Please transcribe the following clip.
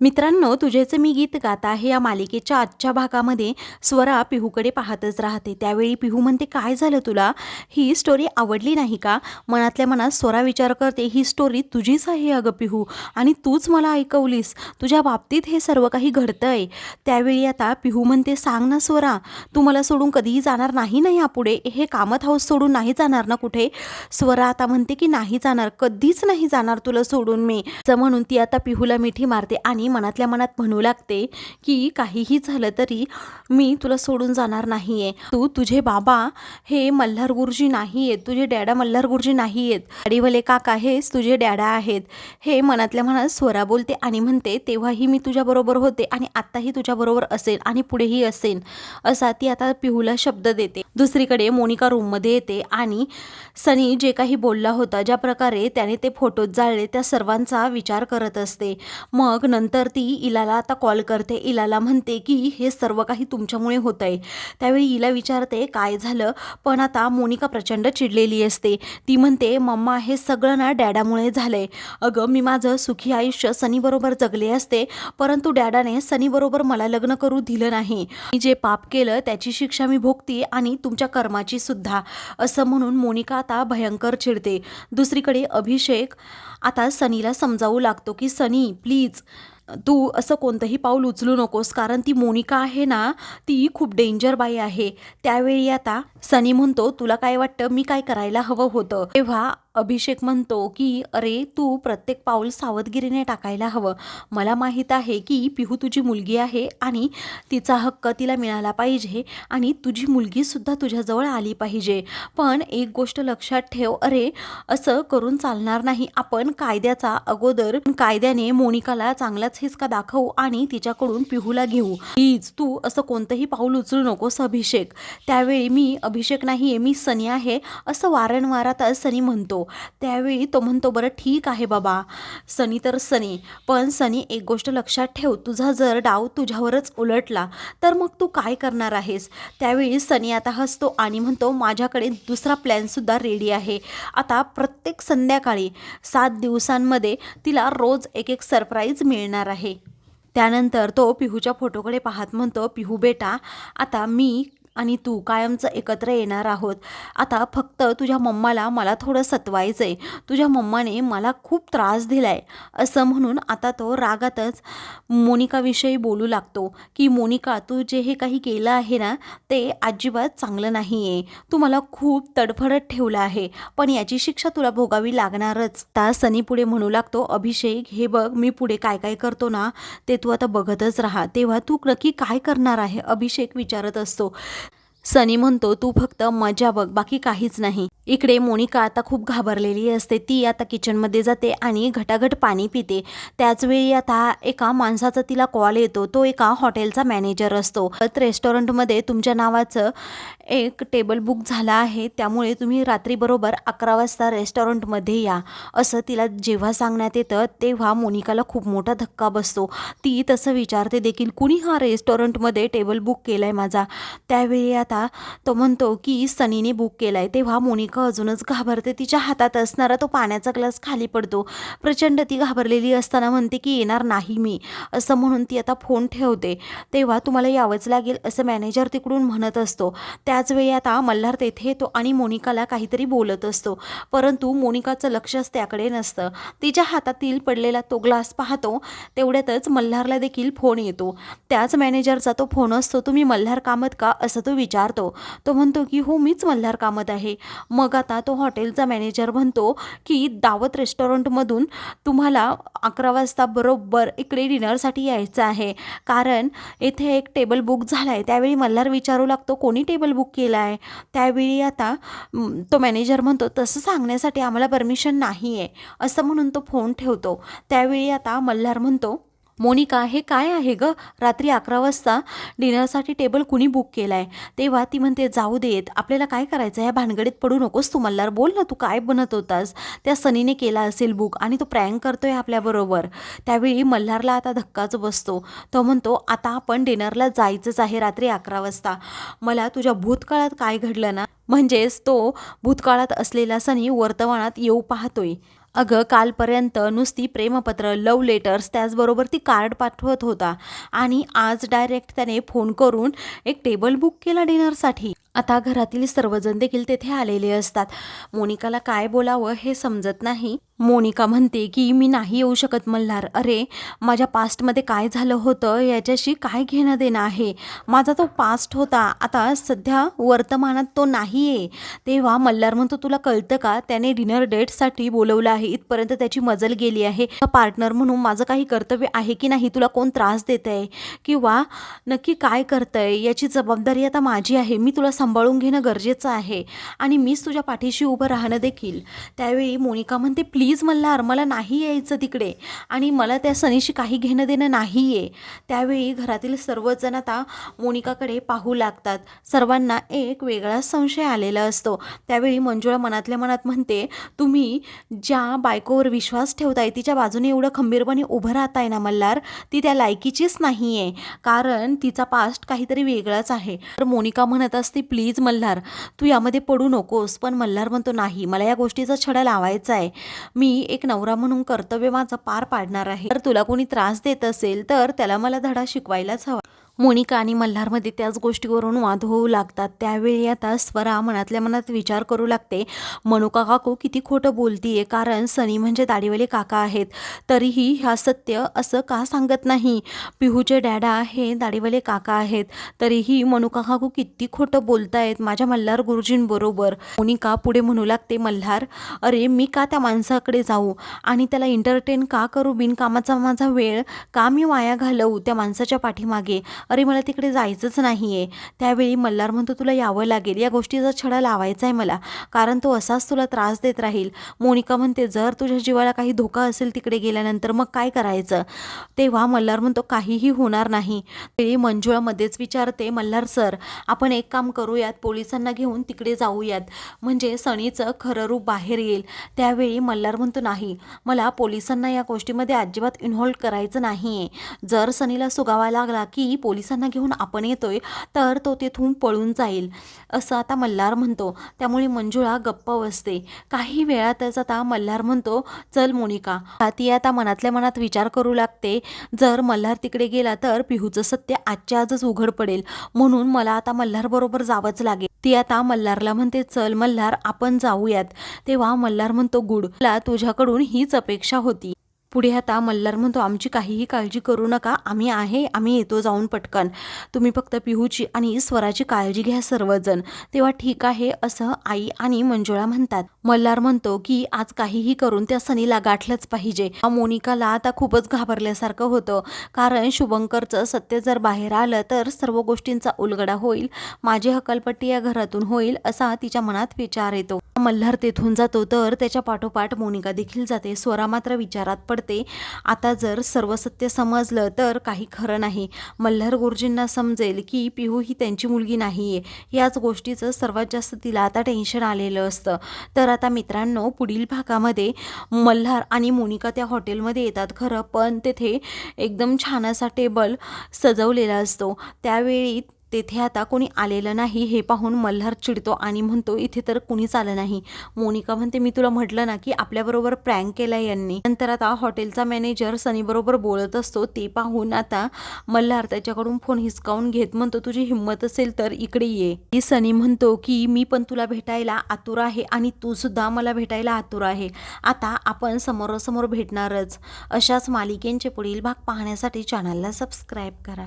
मित्रांनो तुझेच मी गीत गात आहे या मालिकेच्या आजच्या भागामध्ये स्वरा पिहूकडे पाहतच राहते. त्यावेळी पिहू म्हणते काय झालं तुला? ही स्टोरी आवडली नाही का? मनातल्या मनात स्वरा विचार करते ही स्टोरी तुझीच आहे अगं पिहू. आणि तूच मला ऐकवलीस. तुझ्या बाबतीत हे सर्व काही घडतंय. त्यावेळी आता पिहू म्हणते सांग ना स्वरा तू मला सोडून कधीही जाणार नाही ना यापुढे? हे कामत हाऊस सोडून नाही जाणार ना कुठे? स्वरा आता म्हणते की नाही जाणार. कधीच नाही जाणार तुला सोडून मी. म्हणून ती आता पिहूला मिठी मारते आणि मनातल्या मनात म्हणू लागते की काहीही झालं तरी मी तुला सोडून जाणार नाही आहे तू तुझे बाबा हे मल्हार गुरुजी नाही आहेत तुझे डॅडा मल्हार गुरुजी नाही आहेत गाडीवाले काका हेच तुझे डॅडा आहेत. हे मनातल्या मनात स्वरा बोलते आणि म्हणते तेव्हाही मी तुझ्याबरोबर होते आणि आत्ताही तुझ्याबरोबर असेल आणि पुढेही असेल असा ती आता पिहूला शब्द देते. दुसरीकडे मोनिका रूममध्ये येते आणि सनी जे काही बोलला होता ज्या प्रकारे त्याने ते फोटोत जाळले त्या सर्वांचा विचार करत असते. मग नंतर तर ती इलाला आता कॉल करते. इलाला म्हणते की हे सर्व काही तुमच्यामुळे होत आहे त्यावेळी इला विचारते काय झालं? पण आता मोनिका प्रचंड चिडलेली असते. ती म्हणते मम्मा हे सगळं ना डॅडामुळे झालंय. अगं मी माझं सुखी आयुष्य सनीबरोबर जगले असते परंतु डॅडाने सनीबरोबर मला लग्न करू दिलं नाही. मी जे पाप केलं त्याची शिक्षा मी भोगते आणि तुमच्या कर्माची सुद्धा. असं म्हणून मोनिका आता भयंकर चिडते. दुसरीकडे अभिषेक आता सनीला समजावू लागतो की सनी प्लीज. तू असं कोणतंही पाऊल उचलू नकोस कारण ती मोनिका आहे ना ती खूप डेंजर बाई आहे. त्यावेळी आता सनी म्हणतो तुला काय वाटतं मी काय करायला हवं होतं? तेव्हा अभिषेक म्हणतो की अरे तू प्रत्येक पाऊल सावधगिरीने टाकायला हवं. मला माहीत आहे की पिहू तुझी मुलगी आहे आणि तिचा हक्क तिला मिळाला पाहिजे आणि तुझी मुलगीसुद्धा तुझ्याजवळ आली पाहिजे. पण एक गोष्ट लक्षात ठेव अरे असं करून चालणार नाही. आपण कायद्याचा अगोदर कायद्याने मोनिकाला चांगलाच हिसका दाखवू आणि तिच्याकडून पिहूला घेऊ. प्लीज तू असं कोणतंही पाऊल उचलू नकोस अभिषेक. त्यावेळी मी अभिषेक नाही आहे मी सनी आहे असं वारंवार आता सनी म्हणतो. त्यावेळी तो म्हणतो बरं ठीक आहे बाबा. सनी तर सनी पण सनी एक गोष्ट लक्षात ठेव. तुझा जर डाव तुझ्यावरच उलटला तर मग तू काय करणार आहेस? त्यावेळी सनी आता हसतो आणि म्हणतो माझ्याकडे दुसरा प्लॅनसुद्धा रेडी आहे. आता प्रत्येक संध्याकाळी सात दिवसांमध्ये तिला रोज एक एक सरप्राईज मिळणार आहे. त्यानंतर तो पिहूच्या फोटोकडे पाहत म्हणतो पिहू बेटा आता मी आणि तू कायमचं एकत्र येणार आहोत. आता फक्त तुझ्या मम्माला मला थोडं सतवायचं आहे तुझ्या मम्माने मला खूप त्रास दिला आहे असं म्हणून आता तो रागातच मोनिकाविषयी बोलू लागतो की मोनिका तू जे हे काही केलं आहे ना ते अजिबात चांगलं नाही आहे तू मला खूप तडफडत ठेवलं आहे. पण याची शिक्षा तुला भोगावी लागणारच. त्या सनी पुढे म्हणू लागतो अभिषेक हे बघ मी पुढे काय काय करतो ना ते तू आता बघतच राहा. तेव्हा तू नक्की काय करणार आहे? अभिषेक विचारत असतो. सनी म्हणतो तू फक्त मजा बघ बाकी काहीच नाही. इकडे मोनिका आता खूप घाबरलेली असते. ती आता किचनमध्ये जाते आणि घटाघट पाणी पिते. त्याचवेळी आता एका माणसाचा तिला कॉल येतो. तो एका हॉटेलचा मॅनेजर असतो. रेस्टॉरंटमध्ये तुमच्या नावाचं एक टेबल बुक झाला आहे. त्यामुळे तुम्ही रात्रीबरोबर अकरा वाजता रेस्टॉरंटमध्ये या असं तिला जेव्हा सांगण्यात येतं तेव्हा मोनिकाला खूप मोठा धक्का बसतो. ती तसं विचारते देखील कुणी हा रेस्टॉरंटमध्ये टेबल बुक केला आहे माझा? त्यावेळी आता तो म्हणतो की सनीने बुक केला आहे तेव्हा मोनिका अजूनच घाबरते. तिच्या हातात असणारा तो पाण्याचा ग्लास खाली पडतो. प्रचंड ती घाबरलेली असताना म्हणते की येणार नाही मी. असं म्हणून ती आता फोन ठेवते. तेव्हा तुम्हाला यावंच लागेल असं मॅनेजर तिकडून म्हणत असतो. त्याचवेळी आता मल्हार तेथे येतो आणि मोनिकाला काहीतरी बोलत असतो. परंतु मोनिकाचं लक्षच त्याकडे नसतं. तिच्या हातातील पडलेला तो ग्लास पाहतो. तेवढ्यातच मल्हारला देखील फोन येतो. त्याच मॅनेजरचा तो फोन असतो तुम्ही मल्हार कामत का? असं तो विचारतो. तो म्हणतो की हो मीच मल्हार कामत आहे. मग मग आता तो हॉटेलचा मॅनेजर म्हणतो की दावत रेस्टॉरंटमधून तुम्हाला अकरा वाजता बरोबर इकडे डिनरसाठी यायचं आहे. कारण येथे एक टेबल बुक झाला आहे त्यावेळी मल्हार विचारू लागतो कोणी टेबल बुक केला आहे त्यावेळी आता तो मॅनेजर म्हणतो तसं सांगण्यासाठी आम्हाला परमिशन नाही आहे असं म्हणून तो फोन ठेवतो. त्यावेळी आता मल्हार म्हणतो मोनिका हे काय आहे ग? रात्री अकरा वाजता डिनरसाठी टेबल कुणी बुक केला आहे तेव्हा ती म्हणते जाऊ देत आपल्याला काय करायचं ह्या भानगडीत पडू नकोस तू मल्हार. बोल ना तू काय बनत होतास? त्या सनीने केला असेल बुक आणि तो प्रँक करतोय आपल्याबरोबर. त्यावेळी मल्हारला आता धक्काच बसतो. तो म्हणतो आता आपण डिनरला जायचंच आहे रात्री अकरा वाजता. मला तुझ्या भूतकाळात काय घडलं ना? म्हणजेच तो भूतकाळात असलेला सनी वर्तमानात येऊ पाहतोय. अगं कालपर्यंत नुसती प्रेमपत्र लव लेटर्स त्याचबरोबर ती कार्ड पाठवत होता. आणि आज डायरेक्ट त्याने फोन करून एक टेबल बुक केला डिनरसाठी आता घरातील सर्वजण देखील तेथे आलेले असतात. मोनिकाला काय बोलावं हे समजत नाही. मोनिका म्हणते की मी नाही येऊ शकत मल्हार. अरे माझ्या पास्टमध्ये काय झालं होतं? याच्याशी काय घेणं देणं आहे? माझा तो पास्ट होता. आता सध्या वर्तमानात तो नाही आहे तेव्हा मल्हार म्हणतो तुला कळतं का? त्याने डिनर डेटसाठी बोलवलं आहे. इथपर्यंत त्याची मजल गेली आहे. पार्टनर म्हणून माझं काही कर्तव्य आहे की नाही? तुला कोण त्रास देत आहे किंवा नक्की काय करतंय? याची जबाबदारी आता माझी आहे. मी तुला सांभाळून घेणं गरजेचं आहे. आणि मीच तुझ्या पाठीशी उभं राहणं देखील. त्यावेळी मोनिका म्हणते प्लीज मल्हार मला नाही यायचं तिकडे. आणि मला त्या सनीशी काही घेणं देणं नाही आहे त्यावेळी घरातील सर्वजण आता मोनिकाकडे पाहू लागतात. सर्वांना एक वेगळा संशय आलेला असतो. त्यावेळी मंजुळा मनातल्या मनात म्हणते तुम्ही ज्या बायकोवर विश्वास ठेवताय तिच्या बाजूने एवढं खंबीरपणे उभं राहताय ना मल्हार? ती त्या लायकीचीच नाही आहे कारण तिचा पास्ट काहीतरी वेगळाच आहे. तर मोनिका म्हणत असते प्लीज मल्हार तू यामध्ये पडू नकोस पण मल्हार म्हणतो नाही मला या गोष्टीचा छडा लावायचा आहे. मी एक नवरा म्हणून कर्तव्य माझं पार पाडणार आहे. तर तुला कोणी त्रास देत असेल तर त्याला मला धडा शिकवायलाच हवा. मोनिका आणि मल्हारमध्ये त्याच गोष्टीवरून वाद होऊ लागतात. त्यावेळी आता स्वरा मनातल्या मनात विचार करू लागते. मनुका काकू किती खोटं बोलतीये कारण सनी म्हणजे दाढीवाले काका आहेत. तरीही ह्या सत्य असं का सांगत नाही? पिहूचे डॅडा हे दाढीवाले काका आहेत. तरीही मनुका काकू किती खोटं बोलतायत माझ्या मल्हार गुरुजींबरोबर मोनिका पुढे म्हणू लागते मल्हार अरे मी का त्या माणसाकडे जाऊ? आणि त्याला इंटरटेन का करू? बिनकामाचा माझा वेळ का मी वाया घालवू त्या माणसाच्या पाठीमागे? अरे मला तिकडे जायचंच नाही आहे त्यावेळी मल्हार म्हणतो तुला यावं लागेल. या गोष्टीचा छडा लावायचा आहे मला. कारण तो असाच तुला त्रास देत राहील. मोनिका म्हणते जर तुझ्या जीवाला काही धोका असेल तिकडे गेल्यानंतर मग काय करायचं? तेव्हा मल्हार म्हणतो काहीही होणार नाही. तेळी मंजुळामध्येच विचारते मल्हार सर आपण एक काम करूयात. पोलिसांना घेऊन तिकडे जाऊयात. म्हणजे सणीचं खरं रूप बाहेर येईल. त्यावेळी मल्हार म्हणतो नाही. मला पोलिसांना या गोष्टीमध्ये अजिबात इन्व्हॉल्व करायचं नाही आहे जर सनीला सुगावा लागला की पोलीस पोलिसांना घेऊन आपण येतोय तर तो तिथून पळून जाईल असं आता मल्हार म्हणतो. त्यामुळे मंजुळा गप्प बसते. काही वेळातच आता मल्हार म्हणतो चल मोनिका ती आता मनातल्या मनात विचार करू लागते. जर मल्हार तिकडे गेला तर पिहूचं सत्य आजच्या आजच उघड पडेल. म्हणून मला आता मल्हार बरोबर जावंच लागेल. ती आता मल्हारला म्हणते चल मल्हार आपण जाऊयात. तेव्हा मल्हार म्हणतो गुड मला तुझ्याकडून हीच अपेक्षा होती. पुढे आता मल्हार म्हणतो आमची काहीही काळजी करू नका आम्ही आहे आम्ही येतो जाऊन पटकन. तुम्ही फक्त पिहूची आणि स्वराची काळजी घ्या सर्वजण. तेव्हा ठीक आहे असं आई आणि मंजुळा म्हणतात. मल्हार म्हणतो की आज काहीही करून त्या सनीला गाठलंच पाहिजे. मोनिकाला आता खूपच घाबरल्यासारखं होतं. कारण शुभंकरचं सत्य जर बाहेर आलं तर सर्व गोष्टींचा उलगडा होईल. माझी हकलपट्टी या घरातून होईल असा तिच्या मनात विचार येतो. मल्हार तेथून जातो तर त्याच्या पाठोपाठ मोनिका देखील जाते. स्वरा मात्र विचारात पडते आता जर सर्व सत्य समजलं तर काही खरं नाही. मल्हार गुरुजींना समजेल की पिहू ही त्यांची मुलगी नाही आहे याच गोष्टीचं सर्वात जास्त तिला आता टेन्शन आलेलं असतं. तर आता मित्रांनो पुढील भागामध्ये मल्हार आणि मोनिका त्या हॉटेलमध्ये येतात खरं पण तेथे एकदम छान असा टेबल सजवलेला असतो. त्यावेळी तेथे आता कोणी आलेलं नाही. हे पाहून मल्हार चिडतो आणि म्हणतो इथे तर कुणीच आलं नाही. मोनिका म्हणते मी तुला म्हटलं ना की आपल्याबरोबर प्रँक केला यांनी. नंतर आता हॉटेलचा मॅनेजर सनीबरोबर बोलत असतो. ते पाहून आता मल्हार त्याच्याकडून फोन हिसकावून घेत म्हणतो तुझी हिंमत असेल तर इकडे ये. सनी म्हणतो की मी पण तुला भेटायला आतुर आहे आणि तू सुद्धा मला भेटायला आतुर आहे. आता आपण समोरासमोर भेटणारच. अशाच मालिकेंचे पुढील भाग पाहण्यासाठी चॅनलला सबस्क्राईब करा.